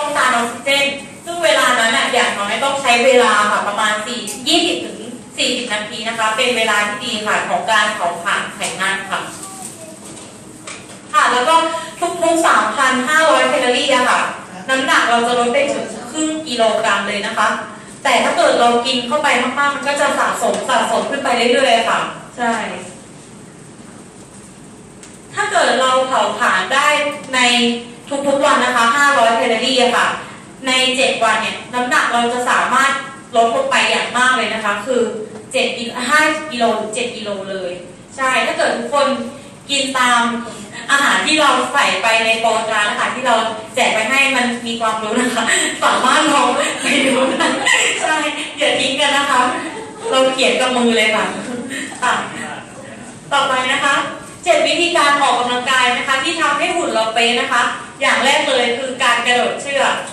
ต้องการออกซิเจน ซึ่งเวลานั้นน่ะอย่างน้อยต้องใช้เวลาค่ะประมาณ 4 20ถึง40 นาทีนะคะ เป็นเวลาที่ดีค่ะของการเผาผลาญไขมันค่ะค่ะแล้วก็ทุกๆ3,500แคลอรี่อะค่ะ น้ำหนักเราจะลดได้ถึงครึ่งกิโลกรัมเลยนะคะ แต่ถ้าเกิดเรากินเข้าไปมากๆมันก็จะสะสมสะสมขึ้นไปเรื่อยๆค่ะ ใช่ ถ้าเกิดเราเผาผลาญได้ใน ทุกๆวันนะคะ 500 แคลอรี่ค่ะ ใน 7 วันเนี่ยน้ำหนักเราจะสามารถลดลงไปอย่างมากเลยนะคะ คือ7กิโล5กิโลหรือ7กิโลเลย ใช่ ถ้าเกิดทุกคนกินตามอาหารที่เราใส่ไปในโปรตรานะคะที่เราแจกไปให้มันมีความรู้นะคะ สามารถลองไปดูนะใช่อย่าทิ้งกันนะคะ เราเขียนกับมือเลยค่ะอะต่อไปนะคะเจ็ดวิธีการออกกำลังกายนะคะ ที่ทำให้หุ่นเราเป๊ะนะคะ อย่างแรกเลยคือการกระโดดเชือก